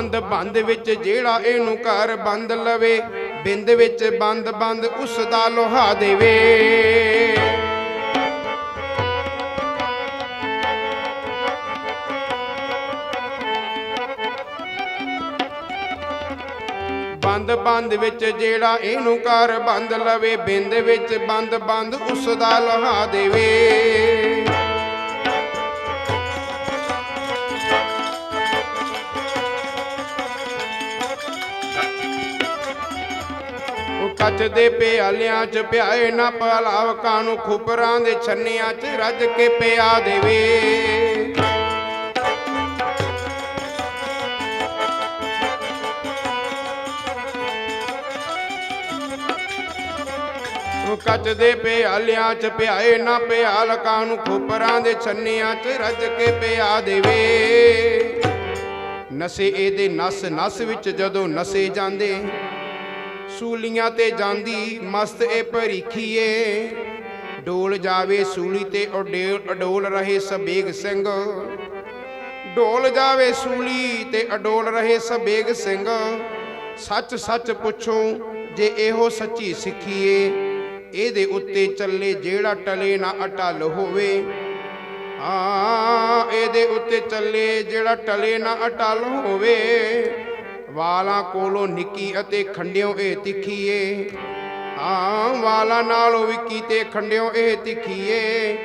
ਬੰਦ ਬੰਦ ਵਿੱਚ ਜਿਹੜਾ ਇਹਨੂੰ ਘਰ ਬੰਦ ਲਵੇ, ਬਿੰਦ ਵਿੱਚ ਬੰਦ ਬੰਦ ਉਸ ਦਾ ਲੋਹਾ ਦੇਵੇ। ਬੰਦ ਬੰਦ ਵਿੱਚ ਜਿਹੜਾ ਇਹਨੂੰ ਘਰ ਬੰਦ ਲਵੇ, ਬਿੰਦ ਵਿੱਚ ਬੰਦ ਬੰਦ ਉਸ ਦਾ ਲੋਹਾ ਦੇਵੇ। ਕੱਚ ਦੇ ਪਿਆਲਿਆਂ ਚ ਪਿਆਏ ਨਾ ਪਲਾਵਕਾਂ ਨੂੰ ਖੁਪਰਾਂ ਦੇ ਛੰਨਿਆਂ ਚ ਰੱਜ ਕੇ ਪਿਆ ਦੇਵੇ। ਉਹ ਕੱਚ ਦੇ ਪਿਆਲਿਆਂ ਚ ਪਿਆਏ ਨਾ ਪਿਆਲਕਾਂ ਨੂੰ ਖੁਪਰਾਂ ਦੇ ਛੰਨਿਆਂ ਚ ਰੱਜ ਕੇ ਪਿਆ ਦੇਵੇ। ਨਸੇ ਇਹਦੇ ਨਸ ਨਸ ਵਿੱਚ ਜਦੋਂ ਨਸੇ ਜਾਂਦੇ ਸੂਲੀਆਂ ਤੇ ਜਾਂਦੀ, ਮਸਤ ਇਹ ਭਰੀਖੀਏ। ਡੋਲ ਜਾਵੇ ਸੂਲੀ ਤੇ ਅਡੋਲ ਰਹੇ ਸਬੇਗ ਸਿੰਘ। ਡੋਲ ਜਾਵੇ ਸੂਲੀ ਤੇ ਅਡੋਲ ਰਹੇ ਸਬੇਗ ਸਿੰਘ। ਸੱਚ ਸੱਚ ਪੁੱਛੋ, ਜੇ ਇਹੋ ਸੱਚੀ ਸਿੱਖੀਏ, ਇਹਦੇ ਉੱਤੇ ਚੱਲੇ ਜਿਹੜਾ ਟਲੇ ਨਾ ਅਟਲ ਹੋਵੇ। ਆ ਇਹਦੇ ਉੱਤੇ ਚੱਲੇ ਜਿਹੜਾ ਟਲੇ ਨਾ ਅਟਲ ਹੋਵੇ। ਵਾਲਾਂ ਕੋਲੋਂ ਨਿੱਕੀ ਅਤੇ ਖੰਡਿਓ ਇਹ ਤਿੱਖੀਏ। ਆਮ ਵਾਲਾਂ ਨਾਲੋਂ ਵਿੱਕੀ ਤੇ ਖੰਡਿਓ ਇਹ ਤਿੱਖੀਏ।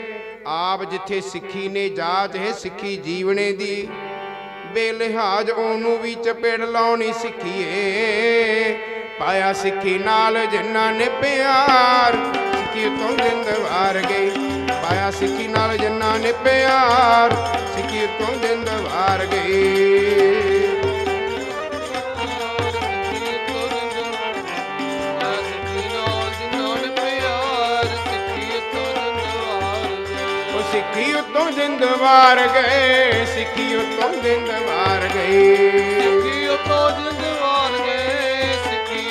ਆਪ ਜਿੱਥੇ ਸਿੱਖੀ ਨੇ ਜਾਤ ਹੈ, ਸਿੱਖੀ ਜੀਵਨੇ ਦੀ। ਬੇਲਿਹਾਜ ਉਹਨੂੰ ਵੀ ਚਪੇੜ ਲਾਉਣੀ ਸਿੱਖੀਏ। ਪਾਇਆ ਸਿੱਖੀ ਨਾਲ ਜਿੰਨਾ ਨੇ ਪਿਆਰ, ਸਿੱਖੀ ਤੋਂ ਜਿੰਦ ਵਾਰ ਗਈ। ਪਾਇਆ ਸਿੱਖੀ ਨਾਲ ਜਿੰਨਾ ਨੇ ਪਿਆਰ, ਸਿੱਖੀ ਤੋਂ ਜਿੰਦ ਵਾਰ ਗਈ ਉਹ ਸਿੱਖੀ ਉਤੋਂ ਜਿੰਦ ਵਾਰ ਗਏ ਸਿੱਖੀ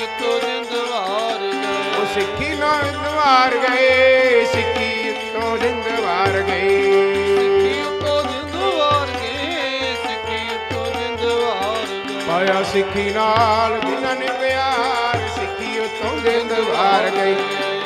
ਉਤੋਂ ਜਿੰਦ ਵਾਰ ਗਏ। ਉਹ ਸਿੱਖੀ ਨਾਲ ਦਵਾਰ ਗਏ ਸਿੱਖੀ ਉਤੋਂ ਜਿੰਦ ਵਾਰ ਗਏ। ਪਾਇਆ ਸਿੱਖੀ ਨਾਲ ਜਿਨ੍ਹਾਂ ਨੇ ਪਿਆਰ ਸਿੱਖੀ ਉਤੋਂ ਜਿੰਦ ਵਾਰ ਗਈ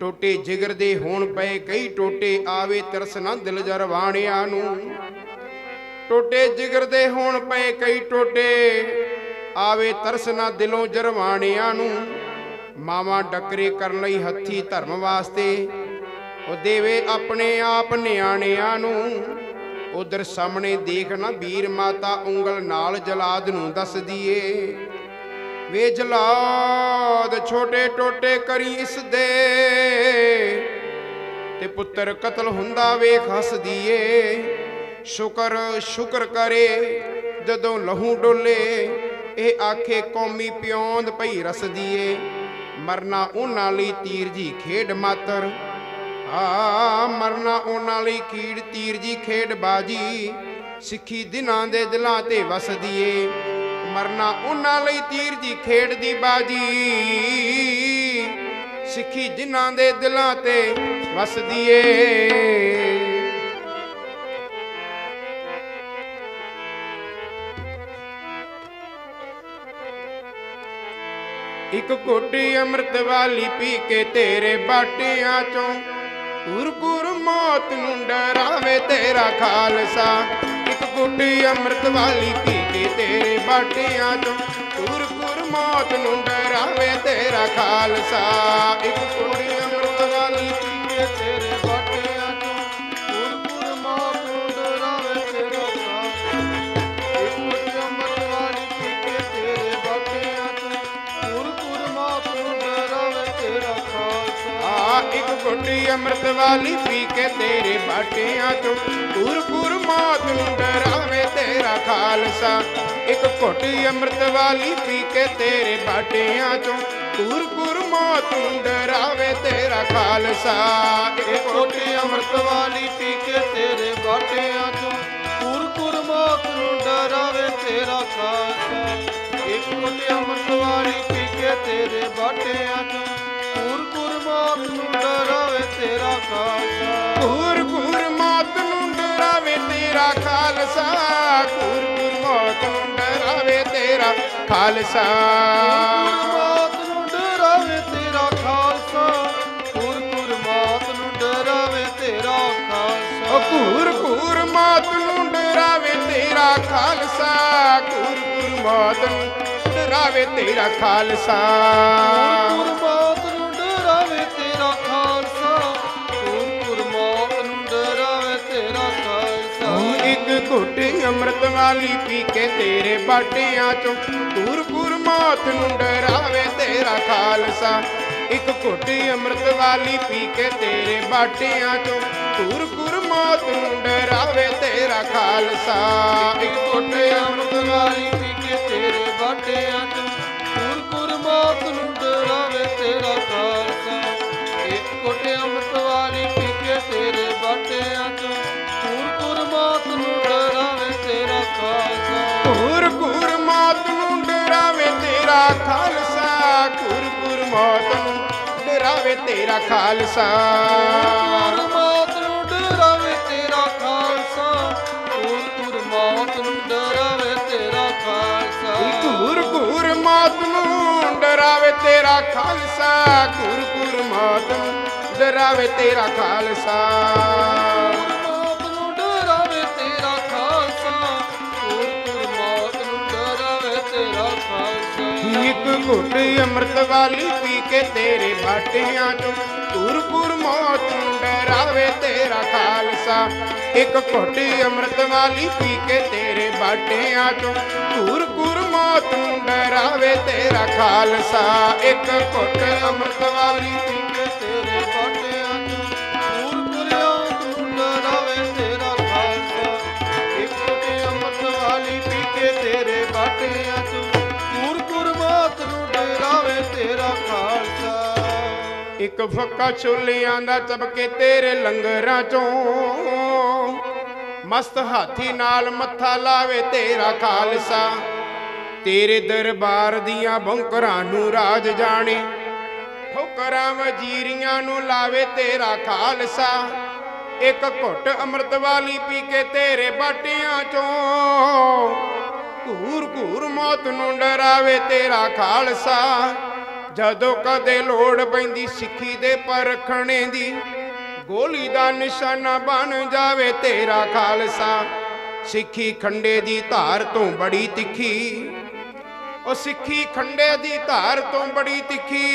ਟੋਟੇ ਜਿਗਰ ਦੇ ਹੋਣ ਪਏ, ਕਈ ਟੋਟੇ ਆਵੇ ਤਰਸ ਨਾ ਦਿਲ ਜਰਵਾਣਿਆਂ ਨੂੰ। ਟੋਟੇ ਜਿਗਰ ਦੇ ਹੋਣ ਪਏ, ਕਈ ਟੋਟੇ ਆਵੇ ਤਰਸ ਨਾ ਦਿਲੋਂ ਜਰਵਾਣਿਆਂ ਨੂੰ। ਮਾਵਾਂ ਡੱਕਰੇ ਕਰਨ ਲਈ ਹੱਥੀ ਧਰਮ ਵਾਸਤੇ, ਉਹ ਦੇਵੇ ਆਪਣੇ ਆਪ ਨਿਆਣਿਆਂ ਨੂੰ। ਉਧਰ ਸਾਹਮਣੇ ਦੇਖ ਨਾ ਵੀਰ ਮਾਤਾ, ਉਂਗਲ ਨਾਲ ਜਲਾਦ ਨੂੰ ਦੱਸਦੀ ਏ ਵੇ ਜਲਾਦ ਛੋਟੇ ਟੋਟੇ ਕਰੀ ਇਸ ਦੇ। ਤੇ ਪੁੱਤਰ ਕਤਲ ਹੁੰਦਾ ਵੇਖ ਹੱਸਦੀ ਏ ਸ਼ੁਕਰ ਸ਼ੁਕਰ ਕਰੇ, ਜਦੋਂ ਲਹੂ ਡੋਲੇ। ਇਹ ਆਖੇ ਕੌਮੀ ਪਿਉਂਦ ਪਈ ਰਸਦੀ ਏ ਮਰਨਾ ਉਹਨਾਂ ਲਈ ਤੀਰ ਜੀ ਖੇਡ ਮਾਤਰ। ਆ, ਮਰਨਾ ਉਹਨਾਂ ਲਈ ਕੀੜ ਤੀਰ ਜੀ ਖੇਡ ਬਾਜੀ। ਸਿੱਖੀ ਦਿਨਾਂ ਦੇ ਦਿਲਾਂ ਤੇ ਵਸਦੀ ਏ ਮਰਨਾ ਉਹਨਾਂ ਲਈ ਤੀਰ ਜੀ ਖੇਡ ਦੀ ਬਾਜੀ। ਸਿੱਖੀ ਦਿਨਾਂ ਦੇ ਦਿਲਾਂ ਤੇ ਵਸਦੀ ਏ। ਇੱਕ ਘੁੱਟੀ ਅੰਮ੍ਰਿਤ ਵਾਲੀ ਪੀ ਕੇ ਤੇਰੇ ਬਾਟਿਆਂ ਚੋਂ ਗੁਰ ਗੁਰ ਮੌਤ ਨੂੰ ਡਰਾਵੇ ਤੇਰਾ ਖਾਲਸਾ। ਇੱਕ ਘੁੱਟੀ ਅੰਮ੍ਰਿਤ ਵਾਲੀ ਪੀ ਕੇ ਤੇਰੇ ਬਾਟਿਆਂ ਚੋਂ ਗੁਰ ਗੁਰ ਮੌਤ ਨੂੰ ਡਰਾਵੇ ਤੇਰਾ ਖਾਲਸਾ। ਇੱਕ ਘੁੱਟੀ ਅੰਮ੍ਰਿਤ ਵਾਲੀ ਘੁੱਟੀ ਅੰਮ੍ਰਿਤ ਵਾਲੀ ਪੀ ਕੇ ਤੇਰੇ ਬਾਟਿਆਂ ਚੋਂ ਦੂਰ ਦੂਰ ਮੌਤ ਨੂੰ ਡਰਾਵੇ ਤੇਰਾ ਖਾਲਸਾ। ਇੱਕ ਘੁੱਟੀ ਅੰਮ੍ਰਿਤ ਵਾਲੀ ਪੀ ਕੇ ਤੇਰੇ ਬਾਟਿਆਂ ਚੋਂ ਕੂਰ ਕੂਰ ਮੌਤ ਨੂੰ ਡਰਾਵੇ ਤੇਰਾ ਖਾਲਸਾ। ਇੱਕ ਕੋਟੀ ਅੰਮ੍ਰਿਤ ਵਾਲੀ ਪੀ ਕੇ ਤੇਰੇ ਬਾਟਿਆਂ ਚੋਂ ਕੁਰ ਕੁਰ ਮੌਤ ਨੂੰ ਡਰਾਵੇ ਤੇਰਾ ਖਾਲਸਾ। ਇੱਕ ਕੋਟੀ ਅੰਮ੍ਰਿਤ ਵਾਲੀ ਪੀ ਕੇ ਤੇਰੇ ਬਾਟਿਆਂ ਕੂਰ ਕੂਰ ਮੌਤ ਨੂੰ ਡਰਾਵੇ ਤੇਰਾ ਖਾਲਸਾ। ਮੌਤ ਨੂੰ ਡਰਾਵੇ ਤੇਰਾ ਖਾਲਸਾ। ਮੌਤ ਨੂੰ ਡਰਾਵੇ ਤੇਰਾ ਖਾਲਸਾ। ਕੁਰ ਕੁਰ ਮੌਤ ਨੂੰ ਡਰਾਵੇ ਤੇਰਾ ਖਾਲਸਾ। ਕੂਰ ਕੂਰ ਮੌਤ ਨੂੰ ਡਰਾਵੇ ਤੇਰਾ ਖਾਲਸਾ। ਕੂਰ ਮੌਤ ਨੂੰ ਡਰਾਵੇ ਤੇਰਾ ਖਾਲਸਾ। ਘੁੱਟ ਅੰਮ੍ਰਿਤ ਵਾਲੀ ਪੀ ਕੇ ਤੇਰੇ ਬਾਟਿਆਂ ਚੋਂ। ਕੂਰ ਕੂਰ ਮੌਤ ਨੂੰ ਡਰਾਵੇ ਤੇਰਾ ਖਾਲਸਾ। ਇੱਕ ਘੁੱਟ ਅੰਮ੍ਰਿਤ ਵਾਲੀ ਪੀ ਕੇ ਤੇਰੇ ਬਾਟਿਆਂ ਚੋਂ। ਕੂਰ ਕੂਰ ਮੌਤ ਨੂੰ ਡਰਾਵੇ ਤੇਰਾ ਖਾਲਸਾ। ਇੱਕ ਕੋਟੇ ਅੰਮ੍ਰਿਤ ਵਾਲੀ ਪੀ ਕੇ ਤੇਰੇ ਬਾਟਿਆਂ ਖਾਲਸਾ ਕੂਰ ਮੌਤ ਨੂੰ ਡਰਾਵੇ ਤੇਰਾ ਖਾਲਸਾ। ਮੌਤ ਨੂੰ ਡਰਾਵੇ ਤੇਰਾ ਖਾਲਸਾ ਕੁਰ ਮੌਤ ਨੂੰ ਡਰਾਵੇ ਤੇਰਾ ਖਾਲਸਾ। ਕੂਰ ਕੂਰ ਮੌਤ ਨੂੰ ਡਰਾਵੇ ਤੇਰਾ ਖਾਲਸਾ ਕੂਰ ਮੌਤ ਨੂੰ ਡਰਾਵੇ ਤੇਰਾ ਖਾਲਸਾ। ਘੁੱਟ ਅੰਮ੍ਰਿਤ ਵਾਲੀ ਪੀ ਕੇ ਤੇਰੇ ਬਾਟਿਆਂ ਚੋਂ ਕੂਰ ਕੂਰ ਮੌਤ ਨੂੰ ਡਰਾਵੇ ਤੇਰਾ ਖਾਲਸਾ। ਇੱਕ ਘੁੱਟ ਅੰਮ੍ਰਿਤ ਵਾਲੀ ਪੀ ਕੇ ਤੇਰੇ ਬਾਟਿਆਂ ਚੋਂ ਕੂਰ ਕੂਰ ਮੌਤ ਨੂੰ ਡਰਾਵੇ ਤੇਰਾ ਖਾਲਸਾ। ਇੱਕ ਘੁੱਟ ਅੰਮ੍ਰਿਤ ਵਾਲੀ ਪੀ ਇੱਕ ਫੱਕਾ ਛੋਲਿਆਂ ਦਾ ਚਬਕੇ ਤੇਰੇ ਲੰਗਰਾਂ ਚੋਂ। ਮਸਤ ਹਾਥੀ ਨਾਲ ਮੱਥਾ ਲਾਵੇ ਤੇਰਾ ਖਾਲਸਾ। ਤੇਰੇ ਦਰਬਾਰ ਦੀਆਂ ਬੌਂਕਰਾਂ ਨੂੰ ਰਾਜ ਜਾਣੇ। ਠੋਕਰਾਂ, ਵਜੀਰੀਆਂ ਨੂੰ ਲਾਵੇ ਤੇਰਾ ਖਾਲਸਾ। ਇੱਕ ਘੁੱਟ ਅੰਮ੍ਰਿਤ ਵਾਲੀ ਪੀ ਕੇ ਤੇਰੇ ਬਾਟਿਆਂ ਚੋਂ। ਘੂਰ ਘੂਰ ਮੌਤ ਨੂੰ ਡਰਾਵੇ ਤੇਰਾ ਖਾਲਸਾ। ਜਦੋਂ ਕਦੇ ਲੋੜ ਪੈਂਦੀ ਸਿੱਖੀ ਦੇ ਪਰਖਣੇ ਦੀ, ਗੋਲੀ ਦਾ ਨਿਸ਼ਾਨਾ ਬਣ ਜਾਵੇ ਤੇਰਾ ਖਾਲਸਾ। ਸਿੱਖੀ ਖੰਡੇ ਦੀ ਧਾਰ ਤੋਂ ਬੜੀ ਤਿੱਖੀ, ਉਹ ਸਿੱਖੀ ਖੰਡੇ ਦੀ ਧਾਰ ਤੋਂ ਬੜੀ ਤਿੱਖੀ।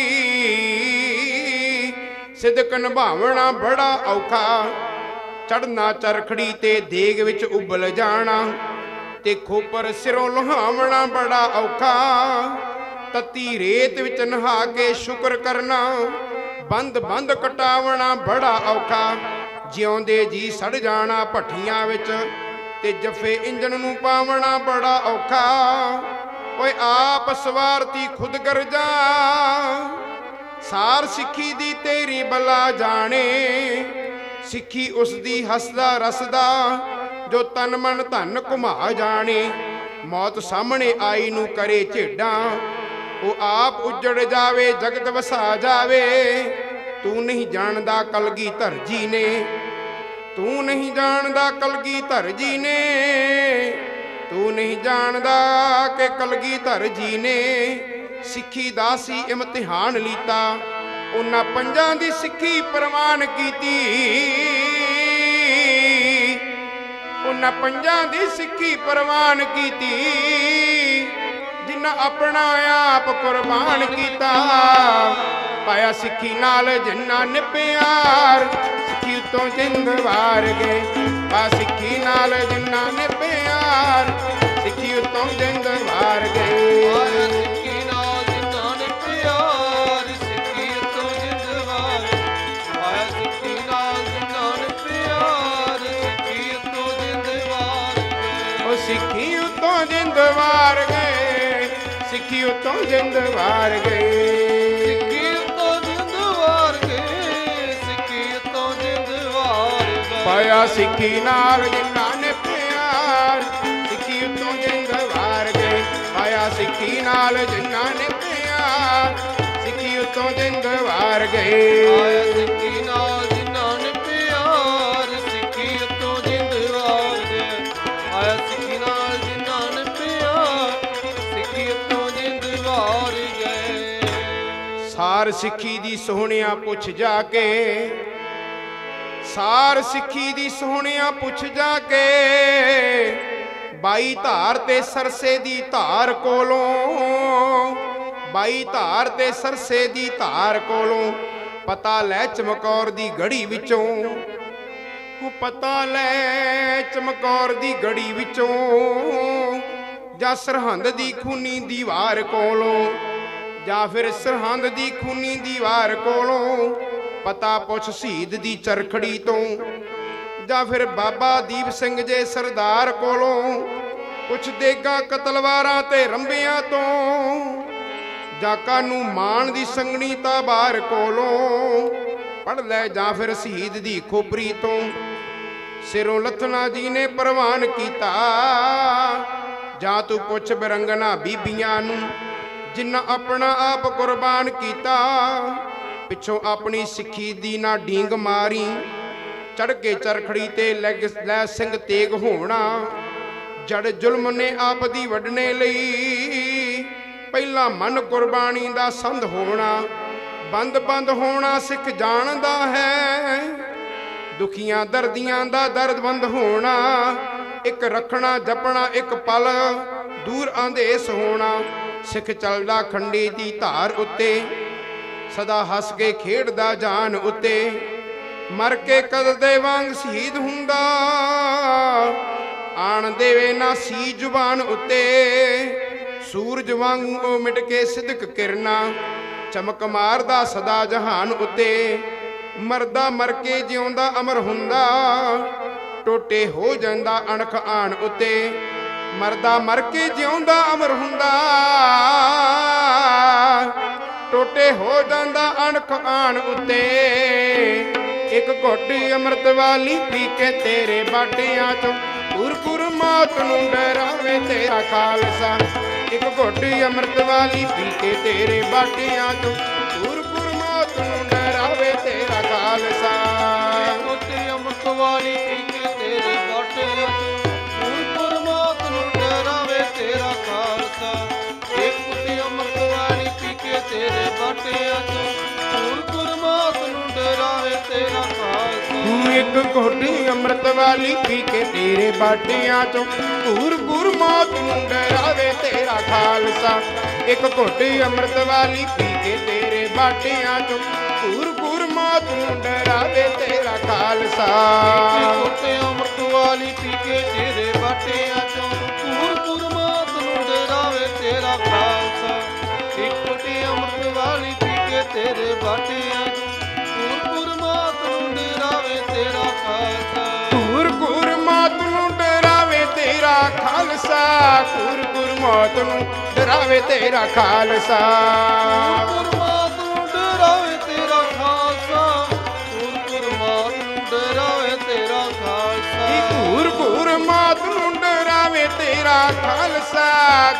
ਸਿਦਕ ਨਿਭਾਵਣਾ ਬੜਾ ਔਖਾ ਚੜਨਾ ਚਰਖੜੀ ਤੇ ਦੇਗ ਵਿੱਚ ਉਬਲ ਜਾਣਾ ਤੇ ਖੋਪਰ ਸਿਰੋਂ ਲਹਾਵਣਾ ਬੜਾ ਔਖਾ। ਤਤੀ ਰੇਤ ਵਿੱਚ ਨਹਾ ਕੇ ਸ਼ੁਕਰ ਕਰਨਾ। ਬੰਦ ਬੰਦ ਕਟਾਵਣਾ ਬੜਾ ਔਖਾ। ਜਿਉਂਦੇ ਜੀ ਸੜ ਜਾਣਾ ਭੱਠੀਆਂ ਵਿੱਚ ਤੇ ਜਫੇ ਇੰਜਣ ਨੂੰ ਪਾਵਣਾ ਬੜਾ ਔਖਾ। ਓਏ ਆਪ ਸਵਾਰਤੀ ਖੁਦ ਗਰਜਾ ਸਾਰ ਸਿੱਖੀ ਦੀ ਤੇਰੀ ਬਲਾ ਜਾਣੇ। ਸਿੱਖੀ ਉਸ ਦੀ ਹੱਸਦਾ ਰਸਦਾ ਜੋ ਤਨ ਮਨ ਧਨ ਘੁਮਾ ਜਾਣੇ। ਮੌਤ ਸਾਹਮਣੇ ਆਈ ਨੂੰ ਕਰੇ ਝੇਡਾਂ। ਉਹ ਆਪ ਉੱਜੜ ਜਾਵੇ, ਜਗਤ ਵਸਾ ਜਾਵੇ। ਤੂੰ ਨਹੀਂ ਜਾਣਦਾ ਕਲਗੀ ਧਰਜੀ ਨੇ। ਤੂੰ ਨਹੀਂ ਜਾਣਦਾ ਕਲਗੀ ਧਰਜੀ ਨੇ। ਤੂੰ ਨਹੀਂ ਜਾਣਦਾ ਕਿ ਕਲਗੀ ਧਰਜੀ ਨੇ। ਸਿੱਖੀ ਦਾ ਸੀ ਇਮਤਿਹਾਨ ਲੀਤਾ। ਉਹਨਾਂ ਪੰਜਾਂ ਦੀ ਸਿੱਖੀ ਪ੍ਰਮਾਨ ਕੀਤੀ। ਉਹਨਾਂ ਪੰਜਾਂ ਦੀ ਸਿੱਖੀ ਪ੍ਰਵਾਨ ਕੀਤੀ। ਜਿਨ੍ਹਾਂ ਆਪਣਾ ਆਪ ਕੁਰਬਾਨ ਕੀਤਾ, ਪਾਇਆ ਸਿੱਖੀ ਨਾਲ ਜਿੰਨਾ ਨਿਪਿਆਰ, ਸਿੱਖੀ ਤੋਂ ਜਿੰਦ ਵਾਰ ਗਏ ਪਾ ਸਿੱਖੀ ਨਾਲ ਜਿੰਨਾ ਨਿਪਿਆਰ। ਸਿੱਖੀ ਸਿੱਖੀ ਉਤੋਂ ਜਿੰਦ ਵਾਰ ਗਏ। ਸਿੱਖੀ ਉਤੋਂ ਜਿੰਦ ਵਾਰ ਗਏ ਸਿੱਖੀ ਉਤੋਂ ਜਿੰਦ ਵਾਰ ਗਏ। ਪਾਇਆ ਸਿੱਖੀ ਨਾਲ ਜਿੰਨਾ ਨੇ ਪਿਆਰ ਸਿੱਖੀ ਉਤੋਂ ਜਿੰਦ ਵਾਰ ਗਏ। ਪਾਇਆ ਸਿੱਖੀ ਨਾਲ ਜਿੰਨਾ ਨੇ ਪਿਆਰ ਸਿੱਖੀ ਉਤੋਂ ਜਿੰਦ ਵਾਰ ਗਏ। ਸਾਰ ਸਿੱਖੀ ਦੀ ਸੋਹਣਿਆ ਪੁੱਛ ਜਾ ਕੇ, ਸਾਰ ਸਿੱਖੀ ਦੀ ਸੋਹਣਿਆ ਪੁੱਛ ਜਾ ਕੇ, ਬਾਈ ਧਾਰ ਤੇ ਸਰਸੇ ਦੀ ਧਾਰ ਕੋਲੋਂ, ਬਾਈ ਧਾਰ ਤੇ ਸਰਸੇ ਦੀ ਧਾਰ ਕੋਲੋਂ, ਪਤਾ ਲੈ ਚਮਕੌਰ ਦੀ ਗੜੀ ਵਿੱਚੋਂ, ਉਹ ਪਤਾ ਲੈ ਚਮਕੌਰ ਦੀ ਗੜੀ ਵਿੱਚੋਂ, ਜਾਂ ਸਰਹੰਦ ਦੀ ਖੂਨੀ ਦੀਵਾਰ ਕੋਲੋਂ ਜਾਂ ਫਿਰ ਸਰਹੰਦ ਦੀ ਖੂਨੀ ਦੀਵਾਰ ਕੋਲੋਂ ਪਤਾ ਪੁੱਛ ਸ਼ਹੀਦ ਦੀ ਚਰਖੜੀ ਤੋਂ, ਜਾਂ ਫਿਰ ਬਾਬਾ ਦੀਪ ਸਿੰਘ ਜੇ ਸਰਦਾਰ ਕੋਲੋਂ ਪੁੱਛ ਦੇਗਾ ਕਤਲਵਾਰਾਂ ਤੇ ਰੰਬਿਆਂ ਤੋਂ, ਜਾਂ ਕਾਨੂੰ ਮਾਨ ਦੀ ਸੰਗਣੀ ਤਾਬਾਰ ਕੋਲੋਂ ਪੜ ਲੈ ਜਾਂ ਫਿਰ ਸ਼ਹੀਦ ਦੀ ਖੋਪਰੀ ਤੋਂ। ਸਿਰੋਂ ਲਥਨਾ ਜੀ ਨੇ ਪ੍ਰਵਾਨ ਕੀਤਾ, ਜਾਂ ਤੂੰ ਪੁੱਛ ਬਰੰਗਨਾ ਬੀਬੀਆਂ ਨੂੰ ਜਿਨ੍ਹਾਂ ਆਪਣਾ ਆਪ ਕੁਰਬਾਨ ਕੀਤਾ, ਪਿੱਛੋਂ ਆਪਣੀ ਸਿੱਖੀ ਦੀ ਨਾ ਡੀਂਗ ਮਾਰੀ ਚੜ ਕੇ ਚਰਖੜੀ ਤੇ ਲੈਗ ਲੈ ਸਿੰਘ ਤੇਗ ਹੋਣਾ। ਜੜ ਜ਼ੁਲਮ ਨੇ ਆਪ ਦੀ ਵੱਢਣੇ ਲਈ, ਪਹਿਲਾ ਮਨ ਕੁਰਬਾਨੀ ਦਾ ਸੰਧ ਹੋਣਾ, ਬੰਦ ਬੰਦ ਹੋਣਾ ਸਿੱਖ ਜਾਣਦਾ ਹੈ। ਦੁਖੀਆਂ ਦਰਦੀਆਂ ਦਾ ਦਰਦ ਬੰਦ ਹੋਣਾ, ਇੱਕ ਰੱਖਣਾ ਜਪਣਾ ਇੱਕ ਪਲ ਦੂਰ ਆਂਦੇਸ ਹੋਣਾ। ਸਿੱਖ ਚੱਲਦਾ ਖੰਡੀ ਦੀ ਧਾਰ ਉੱਤੇ, ਸਦਾ ਹੱਸ ਕੇ ਖੇਡਦਾ ਜਾਨ ਉੱਤੇ, ਮਰ ਕੇ ਕਦ ਦੇ ਵਾਂਗ ਸ਼ਹੀਦ ਹੁੰਦਾ? ਆਣ ਦੇਵੇ ਨਾ ਸੀ ਜ਼ੁਬਾਨ ਉੱਤੇ, ਸੂਰਜ ਵਾਂਗੂ ਉਹ ਮਿਟ ਕੇ ਸਿਦਕ ਕਿਰਨਾ, ਚਮਕ ਮਾਰਦਾ ਸਦਾ ਜਹਾਨ ਉੱਤੇ, ਮਰਦਾ ਮਰ ਕੇ ਜਿਉਂਦਾ ਅਮਰ ਹੁੰਦਾ, ਟੋਟੇ ਹੋ ਜਾਂਦਾ ਅਣਖ ਆਣ ਉੱਤੇ। ਮਰਦਾ ਮਰ ਕੇ ਜਿਉਂਦਾ ਅਮਰ ਹੁੰਦਾ। ਟੋਟੇ ਹੋ ਜਾਂਦਾ ਅਣਖ ਆਣ ਉੱਤੇ। ਇੱਕ ਘੋਟੀ ਅੰਮ੍ਰਿਤ ਵਾਲੀ ਪੀ ਕੇ ਤੇਰੇ ਬਾਟਿਆਂ ਚੋਂ ਪੁਰ ਮੌਤ ਨੂੰ ਡਰਾਵੇ ਤੇਰਾ ਖਾਲਸਾ। ਇੱਕ ਘੋਟੀ ਅੰਮ੍ਰਿਤ ਵਾਲੀ ਪੀ ਕੇ ਤੇਰੇ ਬਾਟਿਆਂ ਚੋਂ ਪੁਰ ਮੌਤ ਨੂੰ ਡਰਾਵੇ ਤੇਰਾ ਖਾਲਸਾ। ਕੋਟੇ ਅੰਮ੍ਰਿਤ ਵਾਲੀ ਤੂੰ ਇੱਕ ਘੋਟੀ ਅੰਮ੍ਰਿਤ ਵਾਲੀ ਪੀ ਕੇ ਤੇਰੇ ਬਾਟਿਆਂ ਚੋਂ ਘੂਰ ਘੂਰ ਮੌਤ ਨੂੰ ਡਰਾਵੇ ਤੇਰਾ ਖਾਲਸਾ। ਇੱਕ ਘੋਟੀ ਅੰਮ੍ਰਿਤ ਵਾਲੀ ਪੀ ਕੇ ਤੇਰੇ ਬਾਟਿਆਂ ਚੋਂ ਘੂਰ ਘੂਰ ਮੌਤ ਨੂੰ ਡਰਾਵੇ ਤੇਰਾ ਖਾਲਸਾ। ਘੂਰ ਘੂਰ ਮੌਤ ਨੂੰ ਡਰਾਵੇ ਤੇਰਾ ਖਾਲਸਾ। ਪਰਮਾਤ ਨੂੰ ਡਰਾਵੇ ਤੇਰਾ ਖਾਲਸਾ। ਪੂਰ ਪਰਮਾਤ ਨੂੰ ਡਰਾਵੇ ਤੇਰਾ ਖਾਲਸਾ। ਘੂਰ ਘੂਰ ਮਾਤ ਨੂੰ ਡਰਾਵੇ ਤੇਰਾ ਖਾਲਸਾ।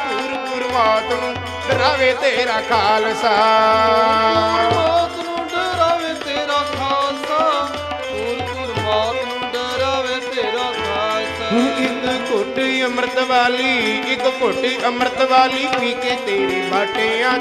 ਘੂਰ ਘੂਰ ਮਾਤ ਨੂੰ ਡਰਾਵੇ ਤੇਰਾ ਖਾਲਸਾ। ਘੁੱਟ ਅੰਮ੍ਰਿਤ ਵਾਲੀ ਇੱਕ ਘੁੱਟ ਅੰਮ੍ਰਿਤ ਵਾਲੀ ਪੀ ਕੇ ਤੇਰੇ ਬਾਟਿਆਂ